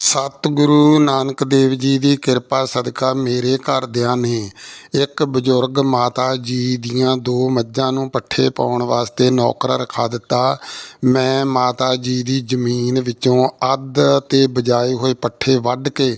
ਸਤਿਗੁਰੂ ਨਾਨਕ ਦੇਵ ਜੀ ਦੀ ਕਿਰਪਾ ਸਦਕਾ ਮੇਰੇ ਘਰਦਿਆਂ ਨੇ ਇੱਕ ਬਜ਼ੁਰਗ ਮਾਤਾ ਜੀ ਦੀਆਂ ਦੋ ਮੱਝਾਂ ਨੂੰ ਪੱਠੇ ਪਾਉਣ ਵਾਸਤੇ ਨੌਕਰ ਰਖਾ ਦਿੱਤਾ। ਮੈਂ ਮਾਤਾ ਜੀ ਦੀ ਜ਼ਮੀਨ ਵਿੱਚੋਂ ਅੱਧ ਤੇ ਬਜਾਏ ਹੋਏ ਪੱਠੇ ਵੱਢ ਕੇ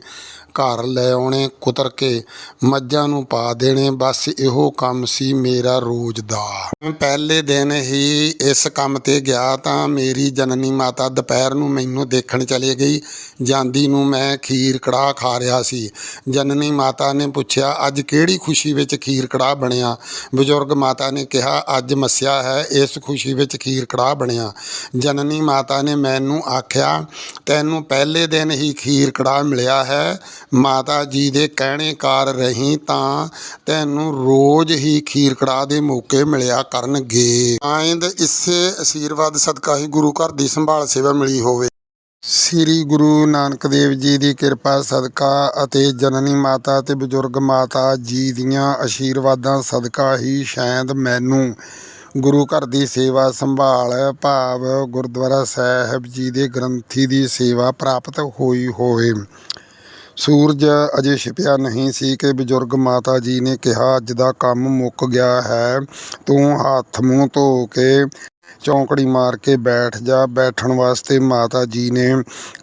ਘਰ ਲੈ ਆਉਣੇ, ਕੁਤਰ ਕੇ ਮੱਝਾਂ ਨੂੰ ਪਾ ਦੇਣੇ, ਬਸ ਇਹੋ ਕੰਮ ਸੀ ਮੇਰਾ ਰੋਜ਼ ਦਾ। ਪਹਿਲੇ ਦਿਨ ਹੀ ਇਸ ਕੰਮ ਤੇ ਗਿਆ ਤਾਂ ਮੇਰੀ ਜਨਨੀ ਮਾਤਾ ਦੁਪਹਿਰ ਨੂੰ ਮੈਨੂੰ ਦੇਖਣ ਚਲੇ ਗਈ। ਜਾਂਦੀ ਨੂੰ ਮੈਂ ਖੀਰ ਕੜਾਹ ਖਾ ਰਿਹਾ ਸੀ। ਜਨਨੀ ਮਾਤਾ ਨੇ ਪੁੱਛਿਆ, ਅੱਜ ਕਿਹੜੀ ਖੁਸ਼ੀ ਵਿੱਚ ਖੀਰ ਕੜਾਹ ਬਣਿਆ? ਬਜ਼ੁਰਗ ਮਾਤਾ ਨੇ ਕਿਹਾ, ਅੱਜ ਮੱਸਿਆ ਹੈ, ਇਸ ਖੁਸ਼ੀ ਵਿੱਚ ਖੀਰ ਕੜਾਹ ਬਣਿਆ। ਜਨਨੀ ਮਾਤਾ ਨੇ ਮੈਨੂੰ ਆਖਿਆ, ਤੈਨੂੰ ਪਹਿਲੇ ਦਿਨ ਹੀ ਖੀਰ ਕੜਾਹ ਮਿਲਿਆ ਹੈ ਮਾਤਾ ਜੀ ਦੇ ਕਹਿਣੇ ਕਾਰ ਰਹੀ ਤਾਂ ਤੈਨੂੰ ਰੋਜ਼ ਹੀ ਖੀਰ ਕੜਾਹ ਦੇ ਮੌਕੇ ਮਿਲਿਆ ਕਰਨਗੇ। ਆਇੰਦ ਇਸੇ ਅਸ਼ੀਰਵਾਦ ਸਦਕਾ ਹੀ ਗੁਰੂ ਘਰ ਦੀ ਸੰਭਾਲ ਸੇਵਾ ਮਿਲੀ ਹੋਵੇ। ਸ੍ਰੀ ਗੁਰੂ ਨਾਨਕ ਦੇਵ ਜੀ ਦੀ ਕਿਰਪਾ ਸਦਕਾ ਅਤੇ ਜਨਨੀ ਮਾਤਾ ਤੇ ਬਜ਼ੁਰਗ ਮਾਤਾ ਜੀ ਦੀਆਂ ਅਸ਼ੀਰਵਾਦਾਂ ਸਦਕਾ ਹੀ ਸ਼ਾਇਦ ਮੈਨੂੰ। ਗੁਰੂ ਘਰ ਦੀ ਸੇਵਾ ਸੰਭਾਲ ਭਾਵ ਗੁਰਦੁਆਰਾ ਸਾਹਿਬ ਜੀ ਦੇ ਗ੍ਰੰਥੀ ਦੀ ਸੇਵਾ ਪ੍ਰਾਪਤ ਹੋਈ ਹੋਵੇ। ਸੂਰਜ ਅਜੇ ਛਿਪਿਆ ਨਹੀਂ ਸੀ ਕਿ ਬਜ਼ੁਰਗ ਮਾਤਾ ਜੀ ਨੇ ਕਿਹਾ, ਅੱਜ ਦਾ ਕੰਮ ਮੁੱਕ ਗਿਆ ਹੈ, ਤੂੰ ਹੱਥ ਮੂੰਹ ਧੋ ਕੇ ਚੌਂਕੜੀ ਮਾਰ ਕੇ ਬੈਠ ਜਾ। ਬੈਠਣ ਵਾਸਤੇ ਮਾਤਾ ਜੀ ਨੇ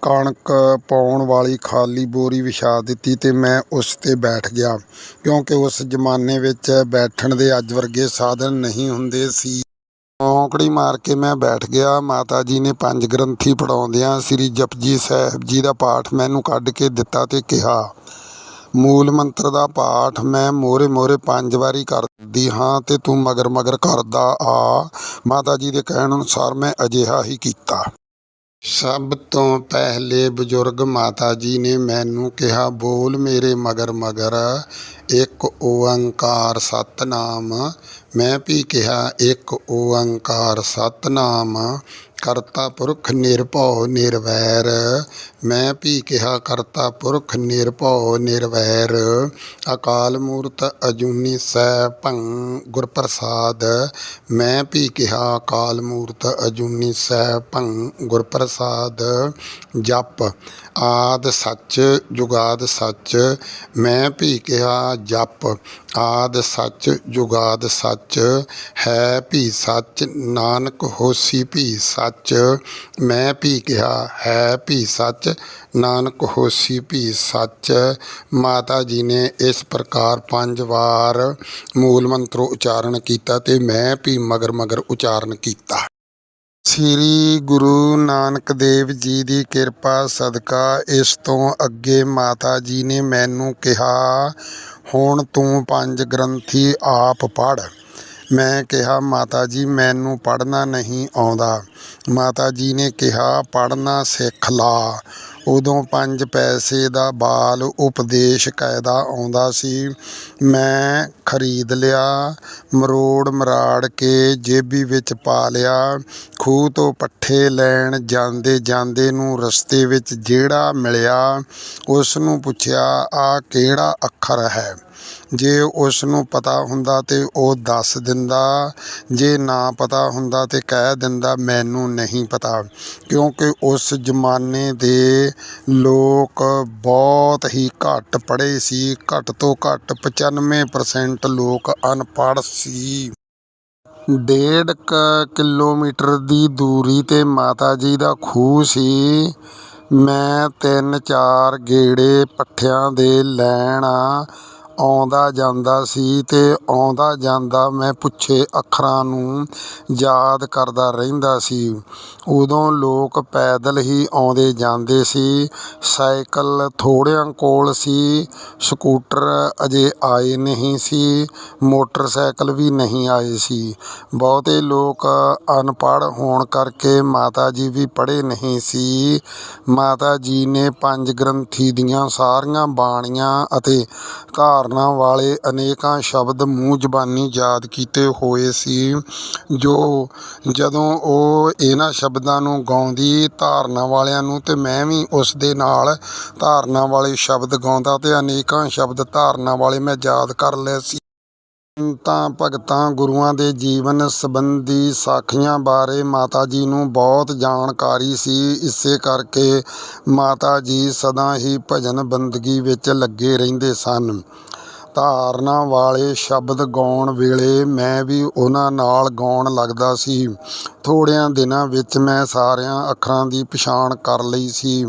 ਕਣਕ ਪਾਉਣ ਵਾਲੀ ਖਾਲੀ ਬੋਰੀ ਵਿਛਾ ਦਿੱਤੀ ਤੇ ਮੈਂ ਉਸ ਤੇ ਬੈਠ ਗਿਆ, ਕਿਉਂਕਿ ਉਸ ਜ਼ਮਾਨੇ ਵਿੱਚ ਬੈਠਣ ਦੇ ਅੱਜ ਵਰਗੇ ਸਾਧਨ ਨਹੀਂ ਹੁੰਦੇ ਸੀ। ਚੌਂਕੜੀ ਮਾਰ ਕੇ ਮੈਂ ਬੈਠ ਗਿਆ। ਮਾਤਾ ਜੀ ਨੇ ਪੰਜ ਗ੍ਰੰਥੀ ਪੜਾਉਂਦਿਆਂ ਸ੍ਰੀ ਜਪਜੀ ਸਾਹਿਬ ਜੀ ਦਾ ਪਾਠ ਮੈਨੂੰ ਕੱਢ ਕੇ ਦਿੱਤਾ ਤੇ ਕਿਹਾ, ਮੂਲ ਮੰਤਰ ਦਾ ਪਾਠ ਮੈਂ ਮੋਰੇ ਮੋਰੇ ਪੰਜ ਵਾਰੀ ਕਰਦੀ ਹਾਂ ਤੇ ਤੂੰ ਮਗਰ ਮਗਰ ਕਰਦਾ ਆ। ਮਾਤਾ ਜੀ ਦੇ ਕਹਿਣ ਅਨੁਸਾਰ ਮੈਂ ਅਜਿਹਾ ਹੀ ਕੀਤਾ। ਸਭ ਤੋਂ ਪਹਿਲੇ ਬਜ਼ੁਰਗ ਮਾਤਾ ਜੀ ਨੇ ਮੈਨੂੰ ਕਿਹਾ, ਬੋਲ ਮੇਰੇ ਮਗਰ ਮਗਰ, ਇੱਕ ਓੰਕਾਰ ਸਤਨਾਮ। ਮੈਂ ਵੀ ਕਿਹਾ, ਇੱਕ ਓੰਕਾਰ ਸਤਨਾਮ, ਕਰਤਾ ਪੁਰਖ ਨਿਰਭਉ ਨਿਰਵੈਰ। ਮੈਂ ਭੀ ਕਿਹਾ, ਕਰਤਾ ਪੁਰਖ ਨਿਰਭਉ ਨਿਰਵੈਰ, ਅਕਾਲ ਮੂਰਤ ਅਜੂਨੀ ਸੈਭੰ ਗੁਰ ਪ੍ਰਸਾਦ ਮੈਂ ਭੀ ਕਿਹਾ, ਅਕਾਲ ਮੂਰਤ ਅਜੂਨੀ ਸੈਭੰ ਗੁਰ ਪ੍ਰਸਾਦ ਜਪ ਆਦ ਸੱਚ, ਜੁਗਾਦ ਸੱਚ। ਮੈਂ ਭੀ ਕਿਹਾ, ਜਪ ਆਦ ਸੱਚ, ਜੁਗਾਦ ਸੱਚ। ਹੈ ਭੀ ਸੱਚ, ਨਾਨਕ ਹੋਸੀ ਭੀ ਸੱਚ। ਮੈਂ ਭੀ ਕਿਹਾ, ਹੈ ਭੀ ਸੱਚ ਨਾਨਕ ਹੋਸੀ ਭੀ ਸੱਚ। ਮਾਤਾ ਜੀ ਨੇ ਇਸ ਪ੍ਰਕਾਰ ਪੰਜ ਵਾਰ ਮੂਲ ਮੰਤਰ ਉਚਾਰਨ ਕੀਤਾ ਤੇ ਮੈਂ ਵੀ ਮਗਰ ਮਗਰ ਉਚਾਰਨ ਕੀਤਾ। ਸ੍ਰੀ ਗੁਰੂ ਨਾਨਕ ਦੇਵ ਜੀ ਦੀ ਕਿਰਪਾ ਸਦਕਾ ਇਸ ਤੋਂ ਅੱਗੇ ਮਾਤਾ ਜੀ ਨੇ ਮੈਨੂੰ ਕਿਹਾ, ਹੁਣ ਤੂੰ ਪੰਜ ਗ੍ਰੰਥੀ ਆਪ ਪੜ੍ਹ। ਮੈਂ ਕਿਹਾ, ਮਾਤਾ ਜੀ, ਮੈਨੂੰ ਪੜ੍ਹਨਾ ਨਹੀਂ ਆਉਂਦਾ। ਮਾਤਾ ਜੀ ਨੇ ਕਿਹਾ, ਪੜ੍ਹਨਾ ਸਿੱਖ ਲਾ। ਉਦੋਂ ਪੰਜ ਪੈਸੇ ਦਾ ਬਾਲ ਉਪਦੇਸ਼ ਕਾਇਦਾ ਆਉਂਦਾ ਸੀ। ਮੈਂ ਖਰੀਦ ਲਿਆ, ਮਰੋੜ ਮਰਾੜ ਕੇ ਜੇਬੀ ਵਿੱਚ ਪਾ ਲਿਆ। ਖੂਹ ਤੋਂ ਪੱਠੇ ਲੈਣ ਜਾਂਦੇ ਜਾਂਦੇ ਨੂੰ ਰਸਤੇ ਵਿੱਚ ਜਿਹੜਾ ਮਿਲਿਆ ਉਸ ਨੂੰ ਪੁੱਛਿਆ ਆ ਕਿਹੜਾ ਅੱਖਰ ਹੈ? ਜੇ ਉਸ ਨੂੰ ਪਤਾ ਹੁੰਦਾ ਤੇ ਉਹ ਦੱਸ ਦਿੰਦਾ, ਜੇ ਨਾ ਪਤਾ ਹੁੰਦਾ ਤੇ ਕਹਿ ਦਿੰਦਾ, ਮੈਨੂੰ ਨਹੀਂ ਪਤਾ। ਕਿਉਂਕਿ ਉਸ ਜ਼ਮਾਨੇ ਦੇ ਲੋਕ ਬਹੁਤ ਹੀ ਘੱਟ ਪੜ੍ਹੇ ਸੀ। ਘੱਟ ਤੋਂ ਘੱਟ 95% ਲੋਕ ਅਨਪੜ੍ਹ ਸੀ। ਡੇਢ ਕੁ ਕਿਲੋਮੀਟਰ ਦੀ ਦੂਰੀ ਤੇ ਮਾਤਾ ਜੀ ਦਾ ਖੂਹ ਸੀ। ਮੈਂ ਤਿੰਨ ਚਾਰ ਗੇੜੇ ਪੱਠਿਆਂ ਦੇ ਲੈਣ ਆਉਂਦਾ ਜਾਂਦਾ ਸੀ ਅਤੇ ਆਉਂਦਾ ਜਾਂਦਾ ਮੈਂ ਪੁੱਛੇ ਅੱਖਰਾਂ ਨੂੰ ਯਾਦ ਕਰਦਾ ਰਹਿੰਦਾ ਸੀ। ਉਦੋਂ ਲੋਕ ਪੈਦਲ ਹੀ ਆਉਂਦੇ ਜਾਂਦੇ ਸੀ। ਸਾਈਕਲ ਥੋੜ੍ਹਿਆਂ ਕੋਲ ਸੀ। ਸਕੂਟਰ ਅਜੇ ਆਏ ਨਹੀਂ ਸੀ। ਮੋਟਰਸਾਈਕਲ ਵੀ ਨਹੀਂ ਆਏ ਸੀ। ਬਹੁਤੇ ਲੋਕ ਅਨਪੜ੍ਹ ਹੋਣ ਕਰਕੇ ਮਾਤਾ ਜੀ ਵੀ ਪੜ੍ਹੇ ਨਹੀਂ ਸੀ। ਮਾਤਾ ਜੀ ਨੇ ਪੰਜ ਗ੍ਰੰਥੀ ਦੀਆਂ ਸਾਰੀਆਂ ਬਾਣੀਆਂ ਅਤੇ ਧਾਰਨਾ ਧਾਰਨਾ ਵਾਲੇ ਅਨੇਕਾਂ ਸ਼ਬਦ ਮੂੰਹ ਜ਼ਬਾਨੀ ਯਾਦ ਕੀਤੇ ਹੋਏ ਸੀ, ਜੋ ਜਦੋਂ ਉਹ ਇਹਨਾਂ ਸ਼ਬਦਾਂ ਨੂੰ ਗਾਉਂਦੀ ਧਾਰਨਾ ਵਾਲਿਆਂ ਨੂੰ ਤੇ ਮੈਂ ਵੀ ਉਸ ਦੇ ਨਾਲ ਧਾਰਨਾ ਵਾਲੇ ਸ਼ਬਦ ਗਾਉਂਦਾ ਤੇ ਅਨੇਕਾਂ ਸ਼ਬਦ ਧਾਰਨਾ ਵਾਲੇ ਮੈਂ ਯਾਦ ਕਰ ਲਏ ਸੀ। ਸੰਤਾਂ ਭਗਤਾਂ ਗੁਰੂਆਂ ਦੇ ਜੀਵਨ ਸੰਬੰਧੀ ਸਾਖੀਆਂ ਬਾਰੇ ਮਾਤਾ ਜੀ ਨੂੰ ਬਹੁਤ ਜਾਣਕਾਰੀ ਸੀ, ਇਸੇ ਕਰਕੇ ਮਾਤਾ ਜੀ ਸਦਾ ਹੀ ਭਜਨ ਬੰਦਗੀ ਵਿੱਚ ਲੱਗੇ ਰਹਿੰਦੇ ਸਨ। ਧਾਰਨਾ ਵਾਲੇ ਸ਼ਬਦ ਗਾਉਣ ਵੇਲੇ ਮੈਂ ਵੀ ਉਹਨਾਂ ਨਾਲ ਗਾਉਣ ਲੱਗਦਾ ਸੀ। ਥੋੜ੍ਹਿਆਂ ਦਿਨਾਂ ਵਿੱਚ ਮੈਂ ਸਾਰਿਆਂ ਅੱਖਰਾਂ ਦੀ ਪਛਾਣ ਕਰ ਲਈ ਸੀ।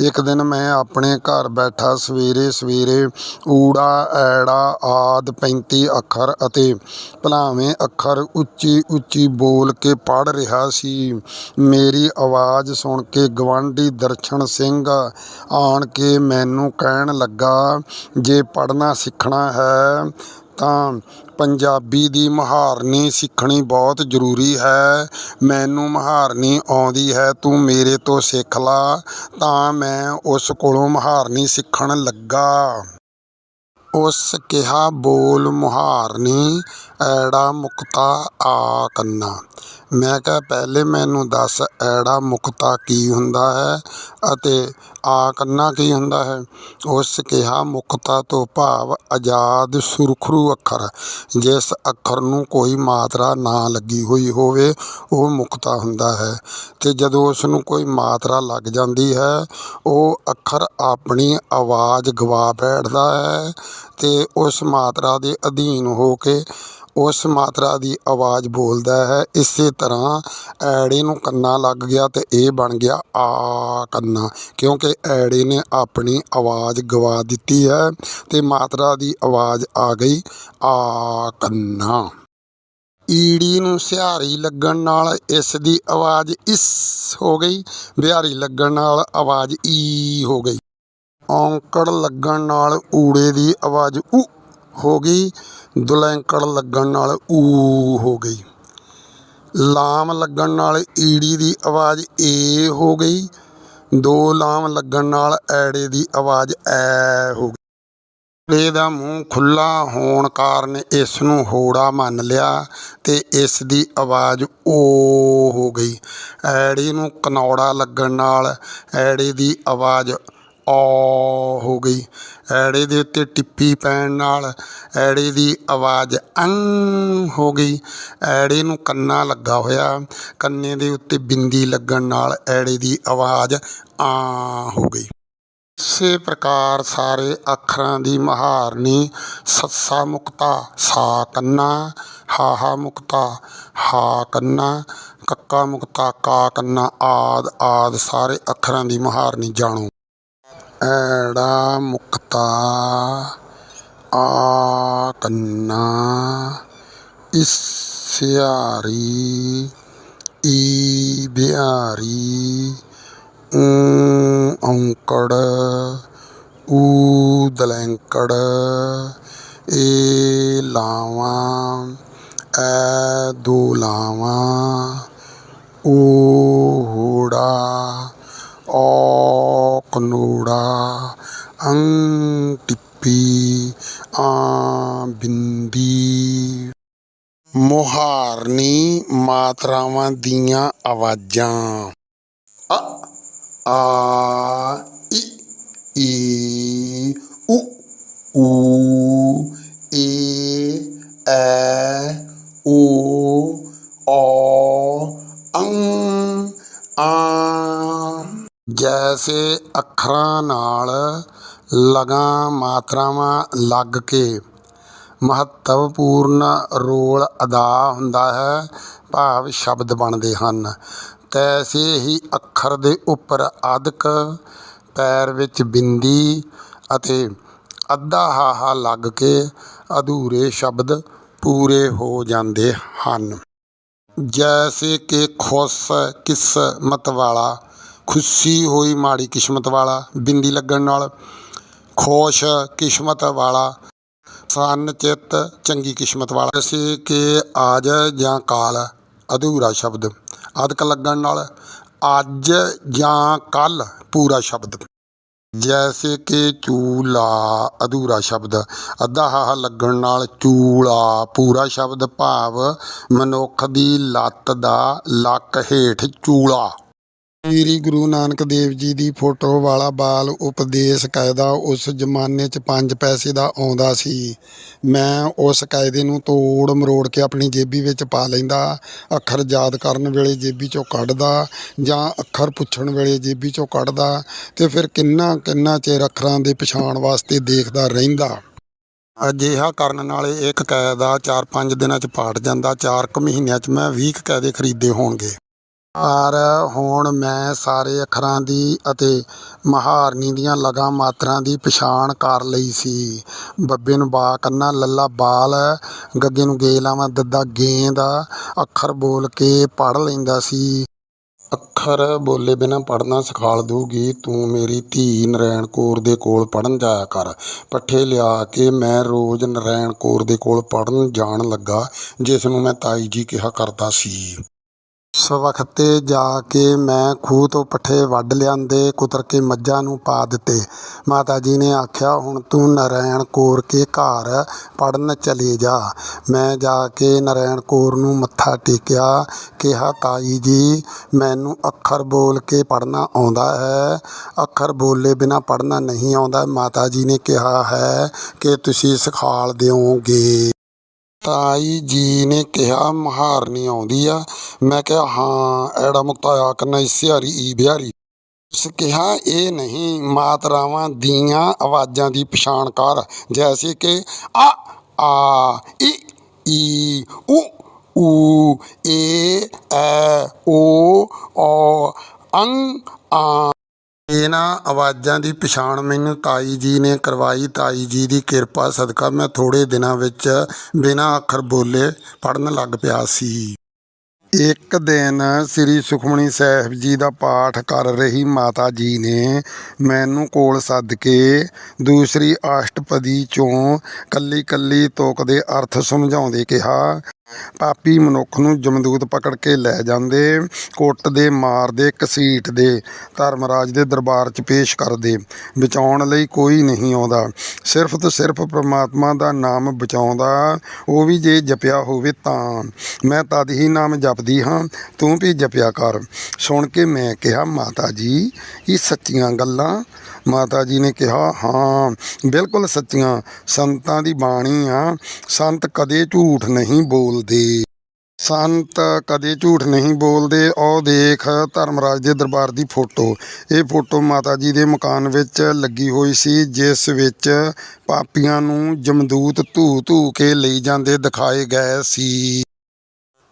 ਇੱਕ ਦਿਨ ਮੈਂ ਆਪਣੇ ਘਰ ਬੈਠਾ ਸਵੇਰੇ ਸਵੇਰੇ ਊੜਾ, ਐੜਾ, ਆਦਿ 35 ਅੱਖਰ ਅਤੇ ਭਲਾਵੇਂ ਅੱਖਰ ਉੱਚੀ ਉੱਚੀ ਬੋਲ ਕੇ ਪੜ੍ਹ ਰਿਹਾ ਸੀ। ਮੇਰੀ ਆਵਾਜ਼ ਸੁਣ ਕੇ ਗਵਾਂਢੀ ਦਰਸ਼ਨ ਸਿੰਘ ਆਣ ਕੇ ਮੈਨੂੰ ਕਹਿਣ ਲੱਗਾ, ਜੇ ਪੜ੍ਹਨਾ ਸਿੱਖਣਾ ਹੈ ਤਾਂ ਪੰਜਾਬੀ ਦੀ ਮੁਹਾਰਨੀ ਸਿੱਖਣੀ ਬਹੁਤ ਜ਼ਰੂਰੀ ਹੈ। ਮੈਨੂੰ ਮੁਹਾਰਨੀ ਆਉਂਦੀ ਹੈ, ਤੂੰ ਮੇਰੇ ਤੋਂ ਸਿੱਖ ਲਾ, ਤਾਂ ਮੈਂ ਉਸ ਕੋਲੋਂ ਮੁਹਾਰਨੀ ਸਿੱਖਣ ਲੱਗਾ। ਉਸ ਕਿਹਾ, ਬੋਲ ਮੁਹਾਰਨੀ, ਐੜਾ ਮੁਕਤਾ ਆ ਕੰਨਾ। ਮੈਂ ਕਿਹਾ, ਪਹਿਲੇ ਮੈਨੂੰ ਦੱਸ, ਐੜਾ ਮੁਕਤਾ ਕੀ ਹੁੰਦਾ ਹੈ? ਅਤੇ ਆ ਕੰਨਾ ਕੀ ਹੁੰਦਾ ਹੈ? ਉਸ ਕਿਹਾ, ਮੁਕਤਾ ਤੋਂ ਭਾਵ ਆਜ਼ਾਦ ਸੁਰਖਰੂ ਅੱਖਰ। ਜਿਸ ਅੱਖਰ ਨੂੰ ਕੋਈ ਮਾਤਰਾ ਨਾ ਲੱਗੀ ਹੋਈ ਹੋਵੇ, ਉਹ ਮੁਕਤਾ ਹੁੰਦਾ ਹੈ। ਅਤੇ ਜਦੋਂ ਉਸ ਨੂੰ ਕੋਈ ਮਾਤਰਾ ਲੱਗ ਜਾਂਦੀ ਹੈ, ਉਹ ਅੱਖਰ ਆਪਣੀ ਆਵਾਜ਼ ਗਵਾ ਬੈਠਦਾ ਹੈ ਅਤੇ ਉਸ ਮਾਤਰਾ ਦੇ ਅਧੀਨ ਹੋ ਕੇ ਉਸ ਮਾਤਰਾ ਦੀ ਆਵਾਜ਼ ਬੋਲਦਾ ਹੈ। ਇਸੇ ਤਰ੍ਹਾਂ ਐੜੇ ਨੂੰ ਕੰਨਾ ਲੱਗ ਗਿਆ ਅਤੇ ਇਹ ਬਣ ਗਿਆ ਆ ਕੰਨਾ, ਕਿਉਂਕਿ ਐੜੇ ਨੇ ਆਪਣੀ ਆਵਾਜ਼ ਗਵਾ ਦਿੱਤੀ ਹੈ ਅਤੇ ਮਾਤਰਾ ਦੀ ਆਵਾਜ਼ ਆ ਗਈ ਆ ਕੰਨਾ। ਈੜੀ ਨੂੰ ਸਿਹਾਰੀ ਲੱਗਣ ਨਾਲ ਇਸ ਦੀ ਆਵਾਜ਼ ਇਸ ਹੋ ਗਈ, ਬਿਹਾਰੀ ਲੱਗਣ ਨਾਲ ਆਵਾਜ਼ ਈ ਹੋ ਗਈ। ਔਂਕੜ ਲੱਗਣ ਨਾਲ ਊੜੇ ਦੀ ਆਵਾਜ਼ ਉ ਹੋ ਗਈ। ਦੁਲੈਂਕੜ ਲੱਗਣ ਨਾਲ ਊ ਹੋ ਗਈ। ਲਾਮ ਲੱਗਣ ਨਾਲ ਈੜੀ ਦੀ ਆਵਾਜ਼ ਏ ਹੋ ਗਈ। ਦੋ ਲਾਮ ਲੱਗਣ ਨਾਲ ਐੜੇ ਦੀ ਆਵਾਜ਼ ਐ ਹੋ ਗਈ। ਏ ਦਾ ਮੂੰਹ ਖੁੱਲਾ ਹੋਣ ਕਾਰਨ ਇਸ ਨੂੰ ਹੋੜਾ ਮੰਨ ਲਿਆ ਤੇ ਇਸ ਦੀ ਆਵਾਜ਼ ਓ ਹੋ ਗਈ। ਐੜੀ ਨੂੰ ਕਨੌੜਾ ਲੱਗਣ ਨਾਲ ਐੜੇ ਦੀ ਆਵਾਜ਼ ਔ ਹੋ ਗਈ। ਐੜੇ ਦੇ ਉੱਤੇ ਟਿੱਪੀ ਪੈਣ ਨਾਲ ਐੜੇ ਦੀ ਆਵਾਜ਼ ਅੰ ਹੋ ਗਈ। ਐੜੇ ਨੂੰ ਕੰਨਾ ਲੱਗਾ ਹੋਇਆ। ਕੰਨੇ ਦੇ ਉੱਤੇ ਬਿੰਦੀ ਲੱਗਣ ਨਾਲ ਐੜੇ ਦੀ ਆਵਾਜ਼ ਆ ਹੋ ਗਈ। ਇਸੇ ਪ੍ਰਕਾਰ ਸਾਰੇ ਅੱਖਰਾਂ ਦੀ ਮਹਾਰਨੀ ਸੱਸਾ ਮੁਕਤਾ, ਸਾ ਕੰਨਾ ਹਾਹਾ ਮੁਕਤਾ, ਹਾ ਕੰਨਾ, ਕੱਕਾ ਮੁਕਤਾ, ਕਾ ਕੰਨਾ ਆਦ ਆਦ ਸਾਰੇ ਅੱਖਰਾਂ ਦੀ ਮਹਾਰਨੀ ਜਾਣੋ। ਐੜਾ ਮੁਕਤਾ ਆ ਕੰਨਾ ਇਸਿਆਰੀ ਈ ਬਿਹਾਰੀ ਊ ਔਂਕੜ, ਊ ਦਲੈਂਕੜ, ਏ ਲਾਵਾਂ, ਐ ਦੋ ਲਾਵਾਂ ਓ ਹੋੜਾ ਔ ਕਨੋੜਾ ਅੰ ਟਿੱਪੀ, ਆ ਬਿੰਦੀ। ਮੁਹਾਰਨੀ ਮਾਤਰਾਵਾਂ ਦੀਆਂ ਆਵਾਜ਼ਾਂ। ਅ, ਆ, ਈ ਈ, ਉ, ਊ, ਏ, ਐ, ਓ, ਔ ਅੰ ਆ। ਜੈਸੇ ਅੱਖਰਾਂ ਨਾਲ ਲਗਾਂ ਮਾਤਰਾਵਾਂ ਲੱਗ ਕੇ ਮਹੱਤਵਪੂਰਨ ਰੋਲ ਅਦਾ ਹੁੰਦਾ ਹੈ, ਭਾਵ ਸ਼ਬਦ ਬਣਦੇ ਹਨ। ਤੈਸੇ ਹੀ ਅੱਖਰ ਦੇ ਉੱਪਰ ਅੱਧਕ ਪੈਰ ਵਿੱਚ ਬਿੰਦੀ ਅਤੇ ਅੱਧਾ ਹਾਹਾ ਲੱਗ ਕੇ ਅਧੂਰੇ ਸ਼ਬਦ ਪੂਰੇ ਹੋ ਜਾਂਦੇ ਹਨ। ਜੈਸੇ ਕਿ ਖੁਸ਼ ਕਿਸਮਤ ਵਾਲਾ ਖੁਸ਼ੀ ਹੋਈ ਮਾੜੀ ਕਿਸਮਤ ਵਾਲਾ, ਬਿੰਦੀ ਲੱਗਣ ਨਾਲ, ਖੁਸ਼ ਕਿਸਮਤ ਵਾਲਾ, ਸੰਨ ਚਿੱਤ ਚੰਗੀ ਕਿਸਮਤ ਵਾਲਾ। ਜੈਸੇ ਕਿ ਆਜ ਜਾਂ ਕਾਲ, ਅਧੂਰਾ ਸ਼ਬਦ। ਅਧਕ ਲੱਗਣ ਨਾਲ, ਅੱਜ ਜਾਂ ਕੱਲ, ਪੂਰਾ ਸ਼ਬਦ। ਜੈਸੇ ਕਿ ਚੂਲਾ, ਅਧੂਰਾ ਸ਼ਬਦ। ਅੱਧਾ ਹਾਹਾ ਲੱਗਣ ਨਾਲ, ਚੂਲਾ, ਪੂਰਾ ਸ਼ਬਦ ਭਾਵ ਮਨੁੱਖ ਦੀ ਲੱਤ ਦਾ ਲੱਕ ਹੇਠ ਚੂਲਾ। ਸ੍ਰੀ ਗੁਰੂ ਨਾਨਕ ਦੇਵ ਜੀ ਦੀ ਫੋਟੋ ਵਾਲਾ ਬਾਲ ਉਪਦੇਸ਼ ਕਾਇਦਾ ਉਸ ਜ਼ਮਾਨੇ 'ਚ ਪੰਜ ਪੈਸੇ ਦਾ ਆਉਂਦਾ ਸੀ। ਮੈਂ ਉਸ ਕਾਇਦੇ ਨੂੰ ਤੋੜ ਮਰੋੜ ਕੇ ਆਪਣੀ ਜੇਬੀ ਵਿੱਚ ਪਾ ਲੈਂਦਾ, ਅੱਖਰ ਯਾਦ ਕਰਨ ਵੇਲੇ ਜੇਬੀ 'ਚੋਂ ਕੱਢਦਾ ਜਾਂ ਅੱਖਰ ਪੁੱਛਣ ਵੇਲੇ ਜੇਬੀ 'ਚੋਂ ਕੱਢਦਾ ਅਤੇ ਫਿਰ ਕਿੰਨਾ ਕਿੰਨਾ ਚਿਰ ਅੱਖਰਾਂ ਦੇ ਪਛਾਣ ਵਾਸਤੇ ਦੇਖਦਾ ਰਹਿੰਦਾ। ਅਜਿਹਾ ਕਰਨ ਨਾਲ ਇੱਕ ਕਾਇਦਾ ਚਾਰ ਪੰਜ ਦਿਨਾਂ 'ਚ ਪਾਟ ਜਾਂਦਾ, ਚਾਰ ਕੁ ਮਹੀਨਿਆਂ 'ਚ ਮੈਂ ਵੀਹ ਕੁ ਕਾਇਦੇ ਖਰੀਦੇ ਹੋਣਗੇ। ਪਰ ਹੁਣ ਮੈਂ ਸਾਰੇ ਅੱਖਰਾਂ ਦੀ ਅਤੇ ਮਹਾਰਨੀ ਦੀਆਂ ਲਗਾਂ ਮਾਤਰਾ ਦੀ ਪਛਾਣ ਕਰ ਲਈ ਸੀ। ਬੱਬੇ ਨੂੰ ਬਾ ਕੰਨਾ, ਲੱਲਾ ਬਾਲ, ਗੱਗੇ ਨੂੰ ਗੇ ਲਾਵਾਂ ਦੱਦਾ ਗੇਂਦ, ਅੱਖਰ ਬੋਲ ਕੇ ਪੜ੍ਹ ਲੈਂਦਾ ਸੀ। ਅੱਖਰ ਬੋਲੇ ਬਿਨਾ ਪੜ੍ਹਨਾ ਸਿਖਾਲ ਦੂਗੀ ਤੂੰ ਮੇਰੀ ਧੀ ਨਰੈਣ ਕੌਰ ਦੇ ਕੋਲ ਪੜ੍ਹਨ ਜਾਇਆ ਕਰ। ਪੱਠੇ ਲਿਆ ਕੇ ਮੈਂ ਰੋਜ਼ ਨਰੈਣ ਕੌਰ ਦੇ ਕੋਲ ਪੜ੍ਹਨ ਜਾਣ ਲੱਗਾ, ਜਿਸ ਨੂੰ ਮੈਂ ਤਾਈ ਜੀ ਕਿਹਾ ਕਰਦਾ ਸੀ। ਸਵਖਤੇ ਜਾ ਕੇ ਮੈਂ ਖੂਹ ਤੋਂ ਪੱਠੇ ਵੱਢ ਲਿਆਂਦੇ ਕੁਤਰ ਕੇ ਮੱਝਾਂ ਨੂੰ ਪਾ ਦਿੱਤੇ। ਮਾਤਾ ਜੀ ਨੇ ਆਖਿਆ, ਹੁਣ ਤੂੰ ਨਰੈਣ ਕੌਰ ਕੇ ਘਰ ਪੜਨ ਚਲੇ ਜਾ। ਮੈਂ ਜਾ ਕੇ ਨਰੈਣ ਕੌਰ ਨੂੰ ਮੱਥਾ ਟੇਕਿਆ, ਕਿਹਾ, ਤਾਈ ਜੀ, ਮੈਨੂੰ ਅੱਖਰ ਬੋਲ ਕੇ ਪੜਨਾ ਆਉਂਦਾ ਹੈ। ਅੱਖਰ ਬੋਲੇ ਬਿਨਾ ਪੜਨਾ ਨਹੀਂ ਆਉਂਦਾ। ਮਾਤਾ ਜੀ ਨੇ ਕਿਹਾ, ਹੈ, ਕਿ ਤੁਸੀਂ ਸਿਖਾਲ ਦਿਓਗੇ। ਤਾਈ ਜੀ ਨੇ ਕਿਹਾ ਮਹਾਰਨੀ ਆਉਂਦੀ ਆ। ਮੈਂ ਕਿਹਾ, ਹਾਂ, ਐੜਾ ਮੁਕਤਾ ਆਕਨਾ ਇਸਿਆਰੀ ਈ ਬਿਹਾਰੀ। ਉਸ ਕਿਹਾ, ਇਹ ਨਹੀਂ, ਮਾਤਰਾਵਾਂ ਦੀਆਂ ਆਵਾਜ਼ਾਂ ਦੀ ਪਛਾਣ ਕਰ। ਜੈਸੇ ਕਿ, ਆ ਆ, ਈ ਈ, ਉ ਊ ਏ, ਐ, ਓ, ਔ, ਅੰ, ਆ। ਇਹਨਾਂ ਆਵਾਜ਼ਾਂ ਦੀ ਪਛਾਣ ਮੈਨੂੰ ਤਾਈ ਜੀ ਨੇ ਕਰਵਾਈ। ਤਾਈ ਜੀ ਦੀ ਕਿਰਪਾ ਸਦਕਾ ਮੈਂ ਥੋੜੇ ਦਿਨਾਂ ਵਿੱਚ ਬਿਨਾਂ ਅੱਖਰ ਬੋਲੇ ਪੜਨ ਲੱਗ ਪਿਆ ਸੀ। ਇੱਕ ਦਿਨ ਸ੍ਰੀ ਸੁਖਮਣੀ ਸਾਹਿਬ ਜੀ ਦਾ ਪਾਠ ਕਰ ਰਹੀ ਮਾਤਾ ਜੀ ਨੇ ਮੈਨੂੰ ਕੋਲ ਸੱਦ ਕੇ ਦੂਸਰੀ ਅਸ਼ਟਪਦੀ ਚੋਂ ਕੱਲੀ ਕੱਲੀ ਤੁਕ ਦੇ ਅਰਥ ਸਮਝਾਉਂਦੇ ਕਿਹਾ ਪਾਪੀ ਮਨੁੱਖ ਨੂੰ ਜਮਦੂਤ ਪਕੜ ਕੇ ਲੈ ਜਾਂਦੇ ਕੁੱਟਦੇ ਮਾਰਦੇ ਘਸੀਟਦੇ ਧਰਮਰਾਜ ਦੇ ਦਰਬਾਰ 'ਚ ਪੇਸ਼ ਕਰਦੇ। ਬਚਾਉਣ ਲਈ ਕੋਈ ਨਹੀਂ ਆਉਂਦਾ। ਸਿਰਫ ਤੇ ਸਿਰਫ ਪ੍ਰਮਾਤਮਾ ਦਾ ਨਾਮ ਬਚਾਉਂਦਾ, ਉਹ ਵੀ ਜੇ ਜਪਿਆ ਹੋਵੇ ਤਾਂ। ਮੈਂ ਤਦ ਹੀ ਨਾਮ ਜਪਦੀ ਹਾਂ, ਤੂੰ ਵੀ ਜਪਿਆ ਕਰ। ਸੁਣ ਕੇ ਮੈਂ ਕਿਹਾ, ਮਾਤਾ ਜੀ, ਇਹ ਸੱਚੀਆਂ ਗੱਲਾਂ ਮਾਤਾ ਜੀ ਨੇ ਕਿਹਾ, ਹਾਂ, ਬਿਲਕੁਲ ਸੱਚੀਆਂ ਸੰਤਾਂ ਦੀ ਬਾਣੀ ਆ। ਸੰਤ ਕਦੇ ਝੂਠ ਨਹੀਂ ਬੋਲਦੇ। ਸੰਤ ਕਦੇ ਝੂਠ ਨਹੀਂ ਬੋਲਦੇ। ਉਹ ਦੇਖ ਧਰਮਰਾਜ ਦੇ ਦਰਬਾਰ ਦੀ ਫੋਟੋ। ਇਹ ਫੋਟੋ ਮਾਤਾ ਜੀ ਦੇ ਮਕਾਨ ਵਿੱਚ ਲੱਗੀ ਹੋਈ ਸੀ, ਜਿਸ ਵਿੱਚ ਪਾਪੀਆਂ ਨੂੰ ਜਮਦੂਤ ਧੂ ਧੂ ਕੇ ਲਈ ਜਾਂਦੇ ਦਿਖਾਏ ਗਏ ਸੀ।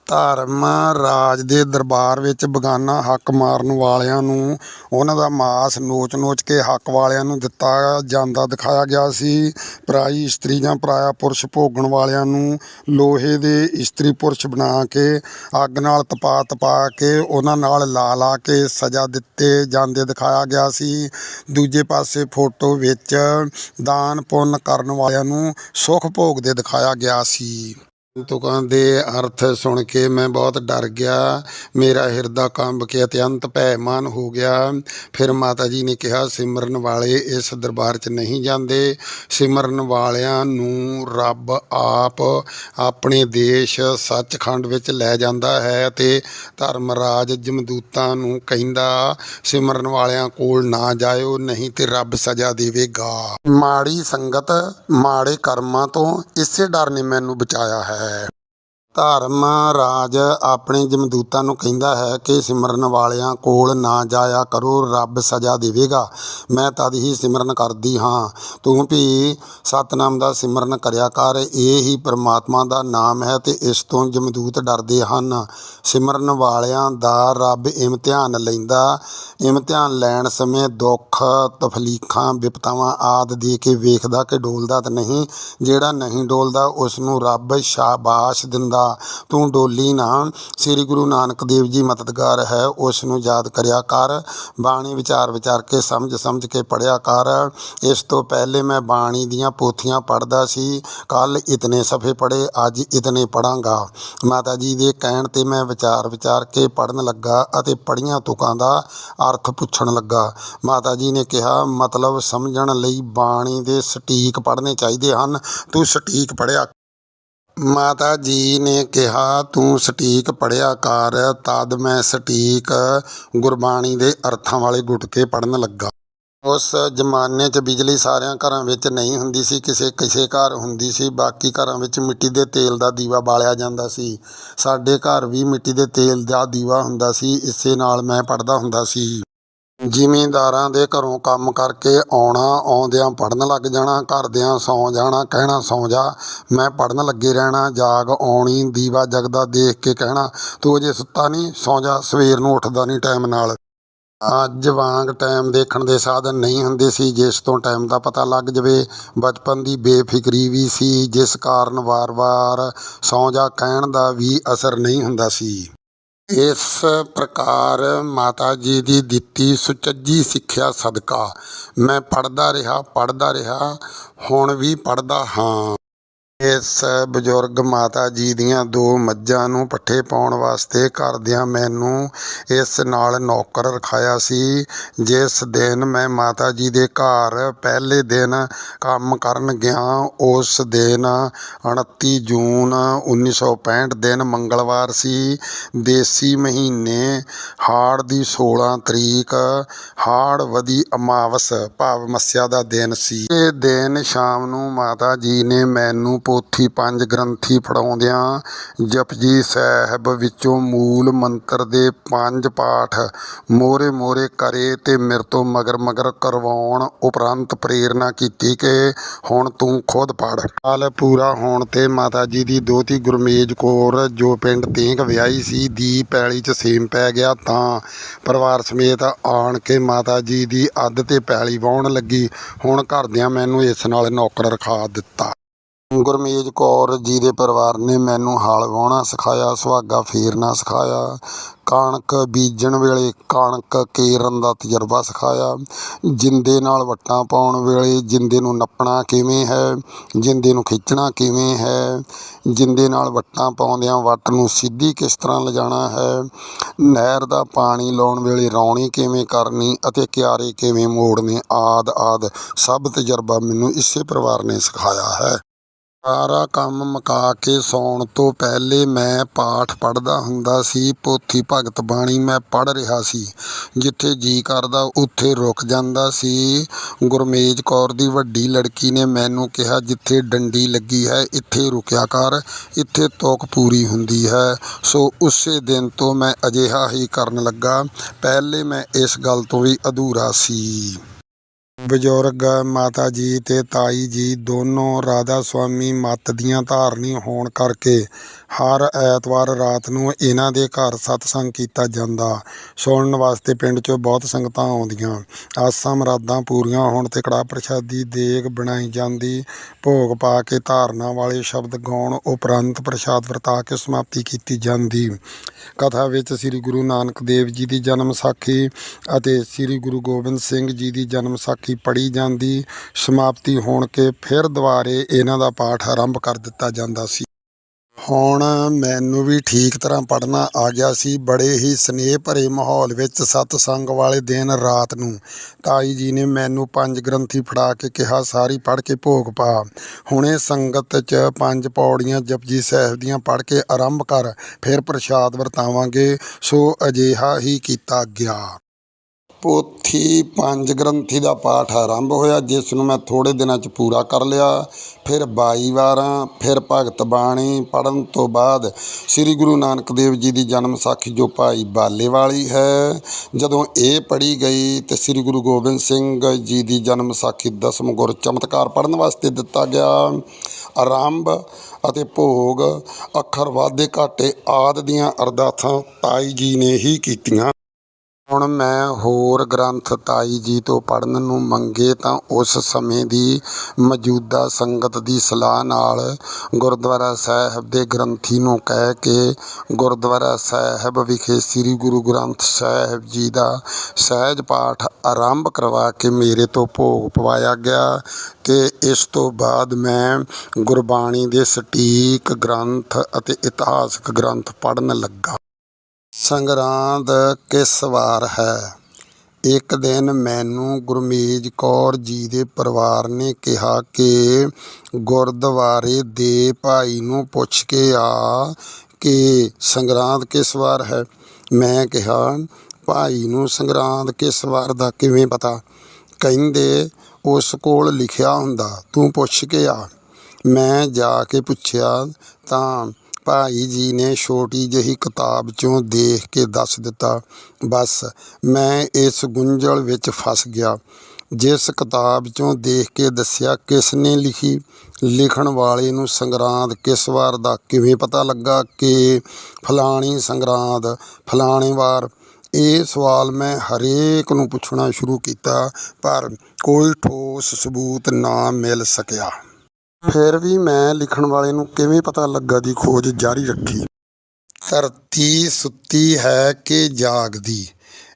ਧਰਮ ਰਾਜ ਦੇ ਦਰਬਾਰ ਵਿੱਚ ਬਗਾਨਾ ਹੱਕ ਮਾਰਨ ਵਾਲਿਆਂ ਨੂੰ, ਉਹਨਾਂ ਦਾ ਮਾਸ ਨੋਚ-ਨੋਚ ਕੇ ਹੱਕ ਵਾਲਿਆਂ ਨੂੰ ਦਿੱਤਾ ਜਾਂਦਾ, ਦਿਖਾਇਆ ਗਿਆ ਸੀ। ਪਰਾਈ ਇਸਤਰੀ ਜਾਂ ਪਰਾਇਆ ਪੁਰਸ਼ ਭੋਗਣ ਵਾਲਿਆਂ ਨੂੰ ਲੋਹੇ ਦੇ ਇਸਤਰੀ ਪੁਰਸ਼ ਬਣਾ ਕੇ ਅੱਗ ਨਾਲ ਤਪਾ ਤਪਾ ਕੇ ਉਹਨਾਂ ਨਾਲ ਲਾ ਲਾ ਕੇ ਸਜ਼ਾ ਦਿੱਤੇ ਜਾਂਦੇ, ਦਿਖਾਇਆ ਗਿਆ ਸੀ। ਦੂਜੇ ਪਾਸੇ ਫੋਟੋ ਵਿੱਚ ਦਾਨ ਪੁੰਨ ਕਰਨ ਵਾਲਿਆਂ ਨੂੰ ਸੁਖ ਭੋਗਦੇ ਦਿਖਾਇਆ ਗਿਆ ਸੀ। ਤੁਕਾਂ ਦੇ ਅਰਥ ਸੁਣ ਕੇ ਮੈਂ ਬਹੁਤ ਡਰ ਗਿਆ। ਮੇਰਾ ਹਿਰਦਾ ਕੰਬ ਕੇ ਅਤਿਅੰਤ ਭੈਮਾਨ ਹੋ ਗਿਆ। ਫਿਰ ਮਾਤਾ ਜੀ ਨੇ ਕਿਹਾ, ਸਿਮਰਨ ਵਾਲੇ ਇਸ ਦਰਬਾਰ 'ਚ ਨਹੀਂ ਜਾਂਦੇ। ਸਿਮਰਨ ਵਾਲਿਆਂ ਨੂੰ ਰੱਬ ਆਪ ਆਪਣੇ ਦੇਸ਼ ਸੱਚਖੰਡ ਵਿੱਚ ਲੈ ਜਾਂਦਾ ਹੈ ਤੇ ਧਰਮਰਾਜ ਜਮਦੂਤਾਂ ਨੂੰ ਕਹਿੰਦਾ, ਸਿਮਰਨ ਵਾਲਿਆਂ ਕੋਲ ਨਾ ਜਾਇਓ, ਨਹੀਂ ਤੇ ਰੱਬ ਸਜ਼ਾ ਦੇਵੇਗਾ। ਮਾੜੀ ਸੰਗਤ ਮਾੜੇ ਕਰਮਾਂ ਤੋਂ ਇਸੇ ਡਰ ਨੇ ਮੈਨੂੰ ਬਚਾਇਆ ਹੈ। uh, ਧਰਮ ਰਾਜ ਆਪਣੇ ਜਮਦੂਤਾਂ ਨੂੰ ਕਹਿੰਦਾ ਹੈ ਕਿ ਸਿਮਰਨ ਵਾਲਿਆਂ ਕੋਲ ਨਾ ਜਾਇਆ ਕਰੋ, ਰੱਬ ਸਜ਼ਾ ਦੇਵੇਗਾ। ਮੈਂ ਤਦ ਹੀ ਸਿਮਰਨ ਕਰਦੀ ਹਾਂ। ਤੂੰ ਵੀ ਸਤਨਾਮ ਦਾ ਸਿਮਰਨ ਕਰਿਆ ਕਰ। ਇਹ ਹੀ ਪ੍ਰਮਾਤਮਾ ਦਾ ਨਾਮ ਹੈ ਤੇ ਇਸ ਤੋਂ ਜਮਦੂਤ ਡਰਦੇ ਹਨ। ਸਿਮਰਨ ਵਾਲਿਆਂ ਦਾ ਰੱਬ ਇਮਤਿਹਾਨ ਲੈਂਦਾ ਇਮਤਿਹਾਨ ਲੈਣ ਸਮੇਂ ਦੁੱਖ, ਤਫਲੀਖਾਂ, ਵਿਪਤਾਵਾਂ ਆਦ ਦੇ ਕੇ ਵੇਖਦਾ ਕਿ ਡੋਲਦਾ ਤਾਂ ਨਹੀਂ। ਜਿਹੜਾ ਨਹੀਂ ਡੋਲਦਾ ਉਸ ਨੂੰ ਰੱਬ ਸ਼ਾਬਾਸ਼ ਦਿੰਦਾ। ਤੂੰ ਡੋਲੀ ਨਾ। ਸ੍ਰੀ ਗੁਰੂ ਨਾਨਕ ਦੇਵ ਜੀ ਮਦਦਗਾਰ ਹੈ, ਉਸ ਨੂੰ ਯਾਦ ਕਰਿਆ ਕਰ। ਬਾਣੀ ਵਿਚਾਰ ਵਿਚਾਰ ਕੇ, ਸਮਝ ਸਮਝ ਕੇ ਪੜਿਆ ਕਰ। ਇਸ ਤੋਂ ਪਹਿਲੇ ਮੈਂ ਬਾਣੀ ਦੀਆਂ ਪੋਥੀਆਂ ਪੜ੍ਹਦਾ ਸੀ। ਕੱਲ ਇਤਨੇ ਸਫੇ ਪੜ੍ਹੇ, ਅੱਜ ਇਤਨੇ ਪੜਾਂਗਾ ਮਾਤਾ ਜੀ ਦੇ ਕਹਿਣ ਤੇ ਮੈਂ ਵਿਚਾਰ ਵਿਚਾਰ ਕੇ ਪੜਨ ਲੱਗਾ ਅਤੇ ਪੜੀਆਂ ਤੁਕਾਂ ਦਾ ਅਰਥ ਪੁੱਛਣ ਲੱਗਾ। ਮਾਤਾ ਜੀ ਨੇ ਕਿਹਾ, ਮਤਲਬ ਸਮਝਣ ਲਈ ਬਾਣੀ ਦੇ ਸਟੀਕ ਪੜ੍ਹਨੇ ਚਾਹੀਦੇ ਹਨ। ਤੂੰ ਸਟੀਕ ਪੜਿਆ ਮਾਤਾ ਜੀ ਨੇ ਕਿਹਾ, ਤੂੰ ਸਟੀਕ ਪੜ੍ਹਿਆ ਕਰ, ਤਦ ਮੈਂ ਸਟੀਕ ਗੁਰਬਾਣੀ ਦੇ ਅਰਥਾਂ ਵਾਲੇ ਗੁਟਕੇ ਪੜ੍ਹਨ ਲੱਗਾ। ਉਸ ਜ਼ਮਾਨੇ 'ਚ ਬਿਜਲੀ ਸਾਰਿਆਂ ਘਰਾਂ ਵਿੱਚ ਨਹੀਂ ਹੁੰਦੀ ਸੀ, ਕਿਸੇ ਕਿਸੇ ਘਰ ਹੁੰਦੀ ਸੀ। ਬਾਕੀ ਘਰਾਂ ਵਿੱਚ ਮਿੱਟੀ ਦੇ ਤੇਲ ਦਾ ਦੀਵਾ ਬਾਲਿਆ ਜਾਂਦਾ ਸੀ। ਸਾਡੇ ਘਰ ਵੀ ਮਿੱਟੀ ਦੇ ਤੇਲ ਦਾ ਦੀਵਾ ਹੁੰਦਾ ਸੀ, ਇਸੇ ਨਾਲ ਮੈਂ ਪੜ੍ਹਦਾ ਹੁੰਦਾ ਸੀ। ਜ਼ਿਮੀਂਦਾਰਾਂ ਦੇ ਘਰੋਂ ਕੰਮ ਕਰਕੇ ਆਉਣਾ, ਆਉਂਦਿਆਂ ਪੜ੍ਹਨ ਲੱਗ ਜਾਣਾ, ਘਰਦਿਆਂ ਸੌਂ ਜਾਣਾ, ਕਹਿਣਾ, ਸੌਂ ਜਾ, ਮੈਂ ਪੜ੍ਹਨ ਲੱਗੇ ਰਹਿਣਾ, ਜਾਗ ਆਉਣੀ, ਦੀਵਾ ਜਗਦਾ ਦੇਖ ਕੇ ਕਹਿਣਾ, ਤੂੰ ਅਜੇ ਸੁੱਤਾ ਨਹੀਂ ਸੌਂ ਜਾ, ਸਵੇਰ ਨੂੰ ਉੱਠਦਾ ਨਹੀਂ ਟਾਈਮ ਨਾਲ। ਅੱਜ ਵਾਂਗ ਟਾਈਮ ਦੇਖਣ ਦੇ ਸਾਧਨ ਨਹੀਂ ਹੁੰਦੇ ਸੀ, ਜਿਸ ਤੋਂ ਟਾਈਮ ਦਾ ਪਤਾ ਲੱਗ ਜਵੇ। ਬਚਪਨ ਦੀ ਬੇਫਿਕਰੀ ਵੀ ਸੀ, ਜਿਸ ਕਾਰਨ ਵਾਰ-ਵਾਰ ਸੌਂ ਜਾ ਕਹਿਣ ਦਾ ਵੀ ਅਸਰ ਨਹੀਂ ਹੁੰਦਾ ਸੀ। ਇਸ ਪ੍ਰਕਾਰ ਮਾਤਾ ਜੀ ਦੀ ਦਿੱਤੀ ਸੁਚੱਜੀ ਸਿੱਖਿਆ ਸਦਕਾ। ਮੈਂ ਪੜ੍ਹਦਾ ਰਿਹਾ ਪੜ੍ਹਦਾ ਰਿਹਾ, ਹੁਣ ਵੀ ਪੜ੍ਹਦਾ ਹਾਂ। ਇਸ ਬਜ਼ੁਰਗ ਮਾਤਾ ਜੀ ਦੀਆਂ ਦੋ ਮੱਝਾਂ ਨੂੰ ਪੱਠੇ ਪਾਉਣ ਵਾਸਤੇ ਘਰਦਿਆਂ ਮੈਨੂੰ ਇਸ ਨਾਲ ਨੌਕਰ ਰਖਾਇਆ ਸੀ। ਜਿਸ ਦਿਨ ਮੈਂ ਮਾਤਾ ਜੀ ਦੇ ਘਰ ਪਹਿਲੇ ਦਿਨ ਕੰਮ ਕਰਨ ਗਿਆ, ਉਸ ਦਿਨ 29 ਜੂਨ 1965 ਦਿਨ ਮੰਗਲਵਾਰ ਸੀ। ਦੇਸੀ ਮਹੀਨੇ ਹਾੜ ਦੀ 16 ਤਰੀਕ, ਹਾੜ ਵਦੀ ਅਮਾਵਸ ਭਾਵ ਮੱਸਿਆ ਦਾ ਦਿਨ ਸੀ। ਇਹ ਦਿਨ ਸ਼ਾਮ ਨੂੰ ਮਾਤਾ ਜੀ ਨੇ ਮੈਨੂੰ ਪੋਥੀ ਪੰਜ ਗ੍ਰੰਥੀ ਫੜਾਉਂਦਿਆਂ ਜਪਜੀ ਸਾਹਿਬ ਵਿੱਚੋਂ ਮੂਲ ਮੰਤਰ ਦੇ ਪੰਜ ਪਾਠ ਮੋਰੇ ਮੋਰੇ ਕਰੇ ਤੇ ਮੇਰੇ ਤੋਂ ਮਗਰ ਮਗਰ ਕਰਵਾਉਣ ਉਪਰੰਤ ਪ੍ਰੇਰਣਾ ਕੀਤੀ ਕਿ ਹੁਣ ਤੂੰ ਖੁਦ ਪੜ ਹਾਲ ਪੂਰਾ ਹੋਣ ਤੇ ਮਾਤਾ ਜੀ ਦੀ ਦੋਤੀ ਗੁਰਮੇਜ ਕੌਰ ਜੋ ਪਿੰਡ ਤੇਂਗ ਵਿਆਹੀ ਸੀ ਦੀ ਪੈਲੀ 'ਚ ਸੇਮ ਪੈ ਗਿਆ ਤਾਂ ਪਰਿਵਾਰ ਸਮੇਤ ਆਣ ਕੇ ਮਾਤਾ ਜੀ ਦੀ ਅੱਧ ਤੇ ਪੈਲੀ ਵਾਹੁਣ ਲੱਗੀ। ਹੁਣ ਘਰਦਿਆਂ ਮੈਨੂੰ ਇਸ ਨਾਲ ਨੌਕਰ ਰਖਾ ਦਿੱਤਾ। ਗੁਰਮੇਜ ਕੌਰ ਜੀ ਦੇ ਪਰਿਵਾਰ ਨੇ ਮੈਨੂੰ ਹਲ ਵਾਹੁਣਾ ਸਿਖਾਇਆ, ਸੁਹਾਗਾ ਫੇਰਨਾ ਸਿਖਾਇਆ, ਕਣਕ ਬੀਜਣ ਵੇਲੇ ਕਣਕ ਕੇਰਨ ਦਾ ਤਜਰਬਾ ਸਿਖਾਇਆ, ਜਿੰਦੇ ਨਾਲ ਵੱਟਾਂ ਪਾਉਣ ਵੇਲੇ ਜਿੰਦੇ ਨੂੰ ਨੱਪਣਾ ਕਿਵੇਂ ਹੈ, ਜਿੰਦੇ ਨੂੰ ਖਿੱਚਣਾ ਕਿਵੇਂ ਹੈ, ਜਿੰਦੇ ਨਾਲ ਵੱਟਾਂ ਪਾਉਂਦਿਆਂ ਵੱਟ ਨੂੰ ਸਿੱਧੀ ਕਿਸ ਤਰ੍ਹਾਂ ਲਿਜਾਣਾ ਹੈ, ਨਹਿਰ ਦਾ ਪਾਣੀ ਲਾਉਣ ਵੇਲੇ ਰੌਣੀ ਕਿਵੇਂ ਕਰਨੀ ਅਤੇ ਕਿਆਰੇ ਕਿਵੇਂ ਮੋੜਨੇ, ਆਦ ਆਦ ਸਭ ਤਜਰਬਾ ਮੈਨੂੰ ਇਸੇ ਪਰਿਵਾਰ ਨੇ ਸਿਖਾਇਆ ਹੈ। ਸਾਰਾ ਕੰਮ ਮੁਕਾ ਕੇ ਸੌਣ ਤੋਂ ਪਹਿਲੇ ਮੈਂ ਪਾਠ ਪੜ੍ਹਦਾ ਹੁੰਦਾ ਸੀ। ਪੋਥੀ ਭਗਤ ਬਾਣੀ ਮੈਂ ਪੜ੍ਹ ਰਿਹਾ ਸੀ। ਜਿੱਥੇ ਜੀ ਕਰਦਾ ਉੱਥੇ ਰੁਕ ਜਾਂਦਾ ਸੀ। ਗੁਰਮੇਜ ਕੌਰ ਦੀ ਵੱਡੀ ਲੜਕੀ ਨੇ ਮੈਨੂੰ ਕਿਹਾ, ਜਿੱਥੇ ਡੰਡੀ ਲੱਗੀ ਹੈ, ਇੱਥੇ ਰੁਕਿਆ ਕਰ। ਇੱਥੇ ਤੋਕ ਪੂਰੀ ਹੁੰਦੀ ਹੈ। ਸੋ ਉਸੇ ਦਿਨ ਤੋਂ ਮੈਂ ਅਜਿਹਾ ਹੀ ਕਰਨ ਲੱਗਾ। ਪਹਿਲੇ ਮੈਂ ਇਸ ਗੱਲ ਤੋਂ ਵੀ ਅਧੂਰਾ ਸੀ। ਬਜ਼ੁਰਗ, ਮਾਤਾ ਜੀ ਤੇ ਤਾਈ ਜੀ ਦੋਨੋਂ ਰਾਧਾ ਸੁਆਮੀ ਮੱਤ ਦੀਆਂ ਧਾਰਨੀ ਹੋਣ ਕਰਕੇ ਹਰ ਐਤਵਾਰ ਰਾਤ ਨੂੰ ਇਹਨਾਂ ਦੇ ਘਰ ਸਤਸੰਗ ਕੀਤਾ ਜਾਂਦਾ। ਸੁਣਨ ਵਾਸਤੇ ਪਿੰਡ 'ਚੋਂ ਬਹੁਤ ਸੰਗਤਾਂ ਆਉਂਦੀਆਂ। ਆਸਾਂ ਮਰਾਦਾਂ ਪੂਰੀਆਂ ਹੋਣ ਤੇ ਕੜਾਹ ਪ੍ਰਸ਼ਾਦੀ ਦੇਗ ਬਣਾਈ ਜਾਂਦੀ। ਭੋਗ ਪਾ ਕੇ ਧਾਰਨਾ ਵਾਲੇ ਸ਼ਬਦ ਗਾਉਣ ਉਪਰੰਤ ਪ੍ਰਸ਼ਾਦ ਵਰਤਾ ਕੇ ਸਮਾਪਤੀ ਕੀਤੀ ਜਾਂਦੀ। ਕਥਾ ਵਿੱਚ ਸ੍ਰੀ ਗੁਰੂ ਨਾਨਕ ਦੇਵ ਜੀ ਦੀ ਜਨਮ ਸਾਖੀ ਅਤੇ ਸ੍ਰੀ ਗੁਰੂ ਗੋਬਿੰਦ ਸਿੰਘ ਜੀ ਦੀ ਜਨਮ ਸਾਖੀ ਪੜ੍ਹੀ ਜਾਂਦੀ, ਸਮਾਪਤੀ ਹੋਣ ਕੇ ਫਿਰ ਦੁਬਾਰੇ ਇਹਨਾਂ ਦਾ ਪਾਠ ਆਰੰਭ ਕਰ ਦਿੱਤਾ ਜਾਂਦਾ ਸੀ। ਹੁਣ ਮੈਨੂੰ ਵੀ ਠੀਕ ਤਰ੍ਹਾਂ ਪੜ੍ਹਨਾ ਆ ਗਿਆ ਸੀ। ਬੜੇ ਹੀ ਸਨੇਹ ਭਰੇ ਮਾਹੌਲ ਵਿੱਚ ਸਤਸੰਗ ਵਾਲੇ ਦਿਨ ਰਾਤ ਨੂੰ ਤਾਈ ਜੀ ਨੇ ਮੈਨੂੰ ਪੰਜ ਗ੍ਰੰਥੀ ਫੜਾ ਕੇ ਕਿਹਾ, ਸਾਰੀ ਪੜ੍ਹ ਕੇ ਭੋਗ ਪਾ। ਹੁਣੇ ਸੰਗਤ 'ਚ ਪੰਜ ਪੌੜੀਆਂ ਜਪਜੀ ਸਾਹਿਬ ਦੀਆਂ ਪੜ੍ਹ ਕੇ ਆਰੰਭ ਕਰ, ਫਿਰ ਪ੍ਰਸ਼ਾਦ ਵਰਤਾਵਾਂਗੇ। ਸੋ ਅਜਿਹਾ ਹੀ ਕੀਤਾ ਗਿਆ। ਪੋਥੀ ਪੰਜ ਗ੍ਰੰਥੀ ਦਾ ਪਾਠ ਆਰੰਭ ਹੋਇਆ, ਜਿਸ ਨੂੰ ਮੈਂ ਥੋੜੇ ਦਿਨਾਂ 'ਚ ਪੂਰਾ ਕਰ ਲਿਆ। ਫਿਰ 22 ਵਾਰਾਂ, ਫਿਰ ਭਗਤ ਬਾਣੀ ਪੜਨ ਤੋਂ ਬਾਅਦ ਸ੍ਰੀ ਗੁਰੂ ਨਾਨਕ ਦੇਵ ਜੀ ਦੀ ਜਨਮ ਸਾਖੀ ਜੋ ਭਾਈ ਬਾਲੇ ਵਾਲੀ ਹੈ, ਜਦੋਂ ਇਹ ਪੜ੍ਹੀ ਗਈ ਤੇ ਸ੍ਰੀ ਗੁਰੂ ਗੋਬਿੰਦ ਸਿੰਘ ਜੀ ਦੀ ਜਨਮ ਸਾਖੀ ਦਸਮ ਗੁਰ ਚਮਤਕਾਰ ਪੜਨ ਵਾਸਤੇ ਦਿੱਤਾ ਗਿਆ। ਆਰੰਭ ਅਤੇ ਭੋਗ ਅੱਖਰ ਵਾਧੇ ਘਾਟੇ ਆਦ ਦੀਆਂ ਅਰਦਾਸਾਂ ਤਾਈ ਜੀ ਨੇ ਹੀ ਕੀਤੀਆਂ। ਹੁਣ ਮੈਂ ਹੋਰ ਗ੍ਰੰਥ ਤਾਈ ਜੀ ਤੋਂ ਪੜ੍ਹਨ ਨੂੰ ਮੰਗੇ ਤਾਂ ਉਸ ਸਮੇਂ ਦੀ ਮੌਜੂਦਾ ਸੰਗਤ ਦੀ ਸਲਾਹ ਨਾਲ ਗੁਰਦੁਆਰਾ ਸਾਹਿਬ ਦੇ ਗ੍ਰੰਥੀ ਨੂੰ ਕਹਿ ਕੇ ਗੁਰਦੁਆਰਾ ਸਾਹਿਬ ਵਿਖੇ ਸ੍ਰੀ ਗੁਰੂ ਗ੍ਰੰਥ ਸਾਹਿਬ ਜੀ ਦਾ ਸਹਿਜ ਪਾਠ ਆਰੰਭ ਕਰਵਾ ਕੇ ਮੇਰੇ ਤੋਂ ਭੋਗ ਪਵਾਇਆ ਗਿਆ ਤੇ ਇਸ ਤੋਂ ਬਾਅਦ ਮੈਂ ਗੁਰਬਾਣੀ ਦੇ ਸਟੀਕ ਗ੍ਰੰਥ ਅਤੇ ਇਤਿਹਾਸਕ ਗ੍ਰੰਥ ਪੜ੍ਹਨ ਲੱਗਾ। ਸੰਗਰਾਂਦ ਕਿਸ ਵਾਰ ਹੈ? ਇੱਕ ਦਿਨ ਮੈਨੂੰ ਗੁਰਮੇਜ ਕੌਰ ਜੀ ਦੇ ਪਰਿਵਾਰ ਨੇ ਕਿਹਾ ਕਿ ਗੁਰਦੁਆਰੇ ਦੇ ਭਾਈ ਨੂੰ ਪੁੱਛ ਕੇ ਆ ਕਿ ਸੰਗਰਾਂਦ ਕਿਸ ਵਾਰ ਹੈ? ਮੈਂ ਕਿਹਾ, ਭਾਈ ਨੂੰ ਸੰਗਰਾਂਦ ਕਿਸ ਵਾਰ ਦਾ ਕਿਵੇਂ ਪਤਾ? ਕਹਿੰਦੇ, ਉਸ ਕੋਲ ਲਿਖਿਆ ਹੁੰਦਾ, ਤੂੰ ਪੁੱਛ ਕੇ ਆ। ਮੈਂ ਜਾ ਕੇ ਪੁੱਛਿਆ ਤਾਂ ਭਾਈ ਜੀ ਨੇ ਛੋਟੀ ਜਿਹੀ ਕਿਤਾਬ 'ਚੋਂ ਦੇਖ ਕੇ ਦੱਸ ਦਿੱਤਾ, ਬਸ, ਮੈਂ ਇਸ ਗੁੰਝਲ ਵਿੱਚ ਫਸ ਗਿਆ। ਜਿਸ ਕਿਤਾਬ 'ਚੋਂ ਦੇਖ ਕੇ ਦੱਸਿਆ ਕਿਸ ਨੇ ਲਿਖੀ, ਲਿਖਣ ਵਾਲੇ ਨੂੰ ਸੰਗਰਾਂਦ ਕਿਸ ਵਾਰ ਦਾ? ਕਿਵੇਂ ਪਤਾ ਲੱਗਾ ਕਿ ਫਲਾਣੀ ਸੰਗਰਾਂਦ, ਫਲਾਣੇ ਵਾਰ? ਇਹ ਸਵਾਲ ਮੈਂ ਹਰੇਕ ਨੂੰ ਪੁੱਛਣਾ ਸ਼ੁਰੂ ਕੀਤਾ, ਪਰ ਕੋਈ ਠੋਸ ਸਬੂਤ ਨਾ ਮਿਲ ਸਕਿਆ। ਫਿਰ ਵੀ ਮੈਂ ਲਿਖਣ ਵਾਲੇ ਨੂੰ ਕਿਵੇਂ ਪਤਾ ਲੱਗਾ ਦੀ ਖੋਜ ਜਾਰੀ ਰੱਖੀ? ਧਰਤੀ ਸੁੱਤੀ ਹੈ ਕਿ ਜਾਗਦੀ?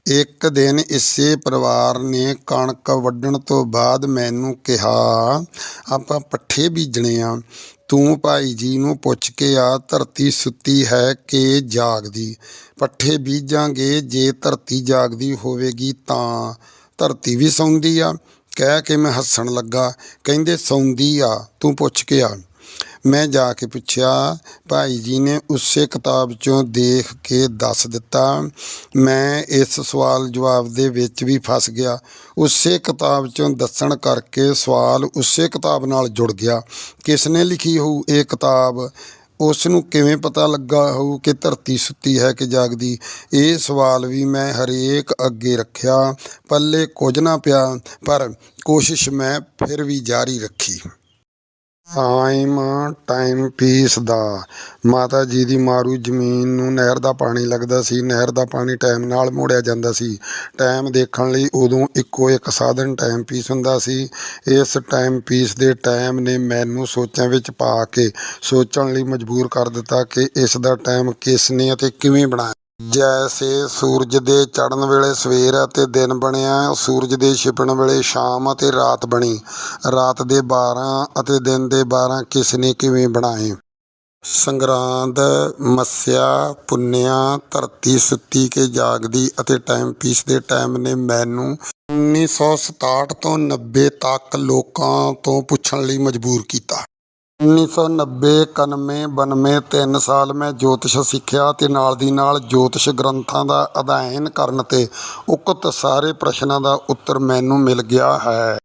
ਇੱਕ ਦਿਨ ਇਸੇ ਪਰਿਵਾਰ ਨੇ ਕਣਕ ਵੱਢਣ ਤੋਂ ਬਾਅਦ ਮੈਨੂੰ ਕਿਹਾ, ਆਪਾਂ ਪੱਠੇ ਬੀਜਣੇ ਆ। ਤੂੰ ਭਾਈ ਜੀ ਨੂੰ ਪੁੱਛ ਕੇ ਆ, ਧਰਤੀ ਸੁੱਤੀ ਹੈ ਕਿ ਜਾਗਦੀ? ਪੱਠੇ ਬੀਜਾਂਗੇ, ਜੇ ਧਰਤੀ ਜਾਗਦੀ ਹੋਵੇਗੀ ਤਾਂ ਧਰਤੀ ਵੀ ਸੌਂਦੀ ਆ। ਕਹਿ ਕੇ ਮੈਂ ਹੱਸਣ ਲੱਗਾ, ਕਹਿੰਦੇ, ਸੌਂਦੀ ਆ, ਤੂੰ ਪੁੱਛ ਕੇ ਆ। ਮੈਂ ਜਾ ਕੇ ਪੁੱਛਿਆ, ਭਾਈ ਜੀ ਨੇ ਉਸੇ ਕਿਤਾਬ ਚੋਂ ਦੇਖ ਕੇ ਦੱਸ ਦਿੱਤਾ। ਮੈਂ ਇਸ ਸਵਾਲ ਜਵਾਬ ਦੇ ਵਿੱਚ ਵੀ ਫਸ ਗਿਆ। ਉਸੇ ਕਿਤਾਬ ਚੋਂ ਦੱਸਣ ਕਰਕੇ ਸਵਾਲ ਉਸੇ ਕਿਤਾਬ ਨਾਲ ਜੁੜ ਗਿਆ। ਕਿਸ ਨੇ ਲਿਖੀ ਹੋਊ ਇਹ ਕਿਤਾਬ? ਉਸ ਨੂੰ ਕਿਵੇਂ ਪਤਾ ਲੱਗਾ ਹੋਊ ਕਿ ਧਰਤੀ ਸੁੱਤੀ ਹੈ ਕਿ ਜਾਗਦੀ? ਇਹ ਸਵਾਲ ਵੀ ਮੈਂ ਹਰੇਕ ਅੱਗੇ ਰੱਖਿਆ। ਪੱਲੇ ਕੁਝ ਨਾ ਪਿਆ, ਪਰ ਕੋਸ਼ਿਸ਼ ਮੈਂ ਫਿਰ ਵੀ ਜਾਰੀ ਰੱਖੀ। ਟਾਈਮ ਟਾਈਮ ਪੀਸ ਦਾ। ਮਾਤਾ ਜੀ ਦੀ ਮਾਰੂ ਜ਼ਮੀਨ ਨੂੰ ਨਹਿਰ ਦਾ ਪਾਣੀ ਲੱਗਦਾ ਸੀ। ਨਹਿਰ ਦਾ ਪਾਣੀ ਟਾਈਮ ਨਾਲ ਮੋੜਿਆ ਜਾਂਦਾ ਸੀ। ਟਾਈਮ ਦੇਖਣ ਲਈ ਉਦੋਂ ਇੱਕੋ ਇੱਕ ਸਾਧਨ ਟਾਈਮ ਪੀਸ ਹੁੰਦਾ ਸੀ। ਇਸ ਟਾਈਮ ਪੀਸ ਦੇ ਟਾਈਮ ਨੇ ਮੈਨੂੰ ਸੋਚਾਂ ਵਿੱਚ ਪਾ ਕੇ ਸੋਚਣ ਲਈ ਮਜਬੂਰ ਕਰ ਦਿੱਤਾ ਕਿ ਇਸ ਦਾ ਟਾਈਮ ਕਿਸ ਨੇ ਅਤੇ ਕਿਵੇਂ ਬਣਾਇਆ। ਜੈਸੇ ਸੂਰਜ ਦੇ ਚੜ੍ਹਨ ਵੇਲੇ ਸਵੇਰ ਅਤੇ ਦਿਨ ਬਣਿਆ, ਸੂਰਜ ਦੇ ਛਿਪਣ ਵੇਲੇ ਸ਼ਾਮ ਅਤੇ ਰਾਤ ਬਣੀ। ਰਾਤ ਦੇ 12 ਅਤੇ ਦਿਨ ਦੇ 12 ਕਿਸ ਨੇ ਕਿਵੇਂ ਬਣਾਏ? ਸੰਗਰਾਂਦ, ਮੱਸਿਆ, ਪੁੰਨਿਆ, ਧਰਤੀ ਸੁੱਤੀ ਕੇ ਜਾਗਦੀ ਅਤੇ ਟਾਈਮ ਪੀਸ ਦੇ ਟਾਈਮ ਨੇ ਮੈਨੂੰ 1967 ਤੋਂ 90 ਤੱਕ ਲੋਕਾਂ ਤੋਂ ਪੁੱਛਣ ਲਈ ਮਜਬੂਰ ਕੀਤਾ। 1990 91 92 ਤਿੰਨ ਸਾਲ ਮੈਂ ਜੋਤਿਸ਼ ਸਿੱਖਿਆ ਤੇ ਨਾਲ ਦੀ ਨਾਲ ਜੋਤਿਸ਼ ਗ੍ਰੰਥਾਂ ਦਾ ਅਧਿਐਨ ਕਰਨ ਤੇ ਉਕਤ ਸਾਰੇ ਪ੍ਰਸ਼ਨਾਂ ਦਾ ਉੱਤਰ ਮੈਨੂੰ ਮਿਲ ਗਿਆ ਹੈ।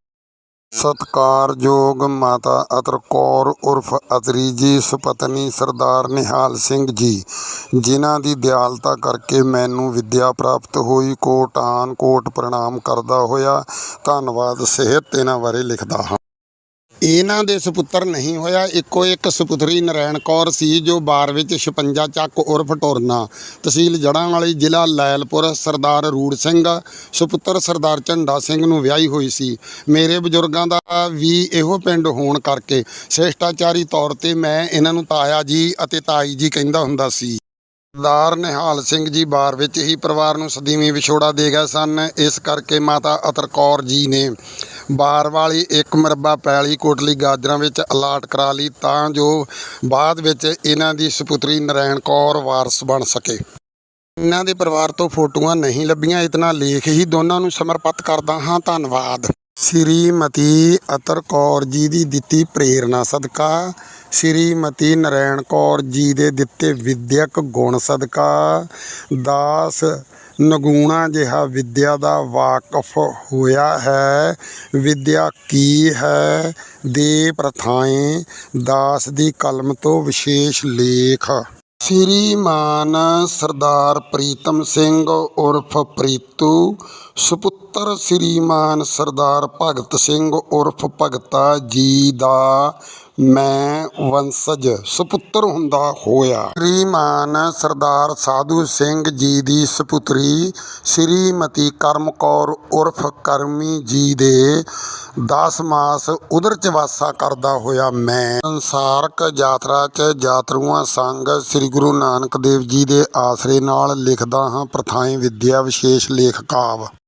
ਸਤਿਕਾਰਯੋਗ ਮਾਤਾ ਅਤਰ ਕੌਰ ਉਰਫ ਅਤਰੀ ਜੀ, ਸੁਪਤਨੀ ਸਰਦਾਰ ਨਿਹਾਲ ਸਿੰਘ ਜੀ, ਜਿਨ੍ਹਾਂ ਦੀ ਦਿਆਲਤਾ ਕਰਕੇ ਮੈਨੂੰ ਵਿੱਦਿਆ ਪ੍ਰਾਪਤ ਹੋਈ, ਕੋਟਾਨ ਕੋਟ ਪ੍ਰਣਾਮ ਕਰਦਾ ਹੋਇਆ, ਧੰਨਵਾਦ, ਸਿਹਤ ਇਹਨਾਂ ਬਾਰੇ ਲਿਖਦਾ ਹਾਂ। ਇਹਨਾਂ ਦੇ ਸੁਪੁੱਤਰ ਨਹੀਂ ਹੋਇਆ, ਇੱਕੋ ਇੱਕ ਸੁਪੁੱਤਰੀ ਨਰੈਣ ਕੌਰ ਸੀ ਜੋ ਬਾਰ ਵਿੱਚ 56 ਚੱਕ ਉਰਫ ਟੋਰਨਾ, ਤਹਿਸੀਲ ਜੜਾਂ ਵਾਲੀ ਜ਼ਿਲ੍ਹਾ ਲੈਲਪੁਰ, ਸਰਦਾਰ ਰੂੜ ਸਿੰਘ, ਸੁਪੁੱਤਰ ਸਰਦਾਰ ਝੰਡਾ ਸਿੰਘ ਨੂੰ ਵਿਆਹੀ ਹੋਈ ਸੀ। ਮੇਰੇ ਬਜ਼ੁਰਗਾਂ ਦਾ ਵੀ ਇਹੋ ਪਿੰਡ ਹੋਣ ਕਰਕੇ ਸ਼ਿਸ਼ਟਾਚਾਰੀ ਤੌਰ ਤੇ ਮੈਂ ਇਹਨਾਂ ਨੂੰ ਤਾਇਆ ਜੀ ਅਤੇ ਤਾਈ ਜੀ ਕਹਿੰਦਾ ਹੁੰਦਾ ਸੀ। ਸਰਦਾਰ ਨਿਹਾਲ ਸਿੰਘ ਜੀ ਬਾਰ ਵਿੱਚ ਹੀ ਪਰਿਵਾਰ ਨੂੰ ਸਦੀਵੀ ਵਿਛੋੜਾ ਦੇ ਗਏ ਸਨ। ਇਸ ਕਰਕੇ ਮਾਤਾ ਅਤਰ ਕੌਰ ਜੀ ਨੇ ਬਾਰ ਵਾਲੀ ਇੱਕ ਮਰਬਾ ਪੈਲੀ ਕੋਟਲੀ ਗਾਜਰਾਂ ਵਿੱਚ ਅਲਾਟ ਕਰਾ ਲਈ ਤਾਂ ਜੋ ਬਾਅਦ ਵਿੱਚ ਇਹਨਾਂ ਦੀ ਸੁਪੁੱਤਰੀ ਨਰੈਣ ਕੌਰ ਵਾਰਸ ਬਣ ਸਕੇ। ਇਹਨਾਂ ਦੇ ਪਰਿਵਾਰ ਤੋਂ ਫੋਟੋਆਂ ਨਹੀਂ ਲੱਭੀਆਂ, ਇਤਨਾ ਲੇਖ ਹੀ ਦੋਨਾਂ ਨੂੰ ਸਮਰਪਿਤ ਕਰਦਾ ਹਾਂ। ਧੰਨਵਾਦ। ਸ੍ਰੀਮਤੀ ਅਤਰ ਕੌਰ ਜੀ ਦੀ ਦਿੱਤੀ ਪ੍ਰੇਰਣਾ ਸਦਕਾ। ਸ੍ਰੀਮਤੀ ਨਰੈਣ ਕੌਰ ਜੀ ਦੇ ਦਿੱਤੇ ਵਿਦਿਅਕ ਗੁਣ ਸਦਕਾ, ਦਾਸ ਨਗੂਣਾ ਜਿਹਾ ਵਿਦਿਆ ਦਾ ਵਾਕਫ ਹੋਇਆ ਹੈ। ਵਿਦਿਆ ਕੀ ਹੈ? ਦੇ ਪ੍ਰਥਾਏ, ਦਾਸ ਦੀ ਕਲਮ ਤੋਂ ਵਿਸ਼ੇਸ਼ ਲੇਖ। ਸ੍ਰੀਮਾਨ ਸਰਦਾਰ ਪ੍ਰੀਤਮ ਸਿੰਘ ਉਰਫ ਪ੍ਰੀਤੂ, ਸੁਪੁੱਤਰ ਸ੍ਰੀਮਾਨ ਸਰਦਾਰ ਭਗਤ ਸਿੰਘ ਉਰਫ ਭਗਤਾ ਜੀ ਦਾ ਮੈਂ ਵੰਸ਼ਜ ਸੁਪੁੱਤਰ ਹੁੰਦਾ ਹੋਇਆ। ਸ੍ਰੀਮਾਨ ਸਰਦਾਰ ਸਾਧੂ ਸਿੰਘ ਜੀ ਦੀ ਸੁਪੁੱਤਰੀ ਸ੍ਰੀਮਤੀ ਕਰਮ ਕੌਰ ਉਰਫ ਕਰਮੀ ਜੀ ਦੇ 10 ਮਾਸ ਉਦਰ ਚਵਾਸਾ ਕਰਦਾ ਹੋਇਆ ਮੈਂ। ਸੰਸਾਰਕ ਯਾਤਰਾ ਚ ਯਾਤਰੂਆਂ ਸੰਗ ਸ੍ਰੀ ਗੁਰੂ ਨਾਨਕ ਦੇਵ ਜੀ ਦੇ ਆਸਰੇ ਨਾਲ ਲਿਖਦਾ ਹਾਂ ਪ੍ਰਥਾਏ ਵਿਦਿਆ ਵਿਸ਼ੇਸ਼ ਲੇਖ ਕਾਵ